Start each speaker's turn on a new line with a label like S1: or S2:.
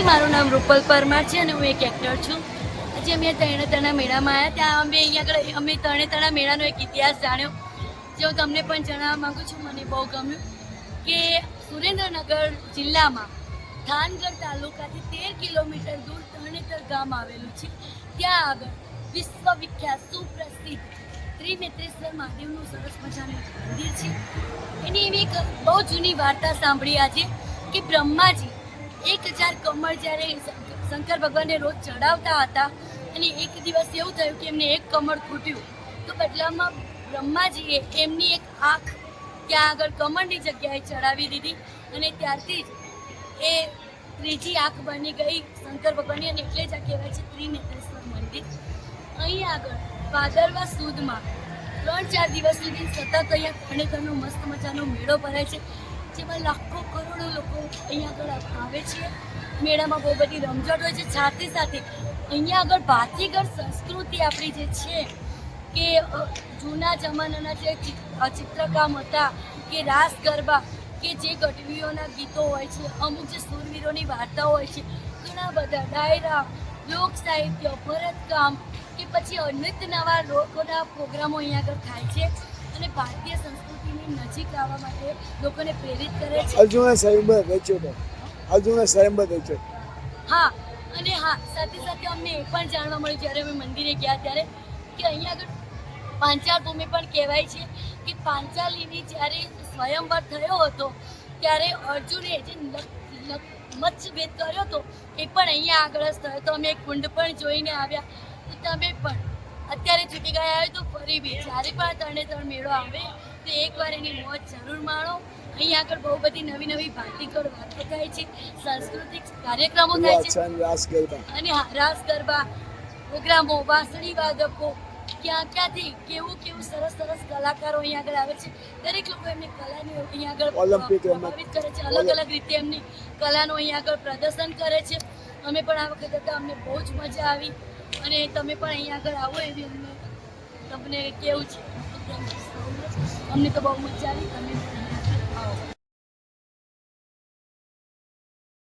S1: મારું નામ રૂપલ પરમાર છે અને હું એક એક્ટર છું. આજે અમે તરણેતરના મેળામાં આવ્યા ત્યાં અમે અહીંયા આગળ, અમે તરણેતરના મેળાનો એક ઇતિહાસ જાણ્યો, જે હું તમને પણ જણાવવા માગું છું, મને બહુ ગમ્યું કે સુરેન્દ્રનગર જિલ્લામાં થાનગઢ તાલુકાથી તેર કિલોમીટર દૂર તરણેતર ગામ આવેલું છે. ત્યાં આગળ વિશ્વવિખ્યાત, સુપ્રસિદ્ધ ત્રિનેત્રેશ્વર મહાદેવનું સરસ મજાનું મંદિર છે. એની એવી એક બહુ જૂની વાર્તા સાંભળી આજે કે બ્રહ્માજી એક હજાર કમળ જ્યારે શંકર ભગવાનને રોજ ચડાવતા હતા અને એક દિવસ એવું થયું કે એમને એક કમળ ખૂટ્યું. તો બદલામાં બ્રહ્માજીએ એમની એક આંખ ત્યાં આગળ કમળની જગ્યાએ ચડાવી દીધી અને ત્યારથી જ એ ત્રીજી આંખ બની ગઈ શંકર ભગવાનની અને એટલે જ આ કહેવાય છે ત્રિનેત્રેશ્વર મંદિર. અહીં આગળ ભાદરવા સુદમાં ત્રણ ચાર દિવસ સુધી સતત અહીંયા તરણેતરનો મસ્ત મજાનો મેળો ભરાય છે. જેમાં લાખો કરોડો લોકો અહીંયા આગળ આવે છે. મેળામાં બહુ બધી રમઝટ હોય છે. સાથે સાથે અહીંયા આગળ ભાતીગળ સંસ્કૃતિ આપણી જે છે કે જૂના જમાનાના જે ચિત- ચિત્રકામ હતા કે રાસ ગરબા કે જે ગઢવીઓના ગીતો હોય છે, અમુક જે સુરવીરોની વાર્તાઓ હોય છે, ઘણા બધા ડાયરા, લોક સાહિત્ય, ભરતકામ કે પછી અનેક નવા લોકોના પ્રોગ્રામો અહીંયા આગળ થાય છે. અને ભારતીય સંસ્કૃતિની નજીક આવવા માટે લોકોને પ્રેરિત કરે છે?
S2: અર્જુન વેચ્યો હતો અર્જુન વેચ્યો
S1: હા અને હા સાથે સાથે અમને એ પણ જાણવા મળ્યું જ્યારે અમે મંદિરે ગયા ત્યારે કે અહીંયા આગળ પાંચાલ ભૂમિ પણ કહેવાય છે કે પાંચાલીની જ્યારે સ્વયંવર થયો હતો ત્યારે અર્જુને જે મત્સ્યભેદ કર્યો હતો એ પણ અહીંયા આગળ જ થયો તો અમે એક કુંડ પણ જોઈને આવ્યા. તો તમે પણ અત્યારે જીતી ગયા હોય તો ફરી બી. જ્યારે પણ તરણેતર મેળો આવે તો એકવાર એની મોજ જરૂર માણો. અહીંયા આગળ બહુ બધી નવી નવી ભાતીગળ વાતો થાય છે સાંસ્કૃતિક કાર્યક્રમો થાય છે. અને રાસ ગરબા પ્રોગ્રામો વાંસળી વાદકો ક્યાં ક્યાંથી કેવું કેવું સરસ સરસ કલાકારો અહીંયા આગળ આવે છે. દરેક લોકો એમની કલાની અહીંયા આગળ
S2: ઓલિમ્પિક
S1: પ્રભાવિત કરે છે. અલગ અલગ રીતે એમની કલાનું અહીંયા આગળ પ્રદર્શન કરે છે. અમે પણ આ વખતે હતા અમને બહુ જ મજા આવી. અને તમે પણ અહીંયા આગળ આવો એવી અમને તમને કેવું છે. અમને તો બહુ મજા આવી તમે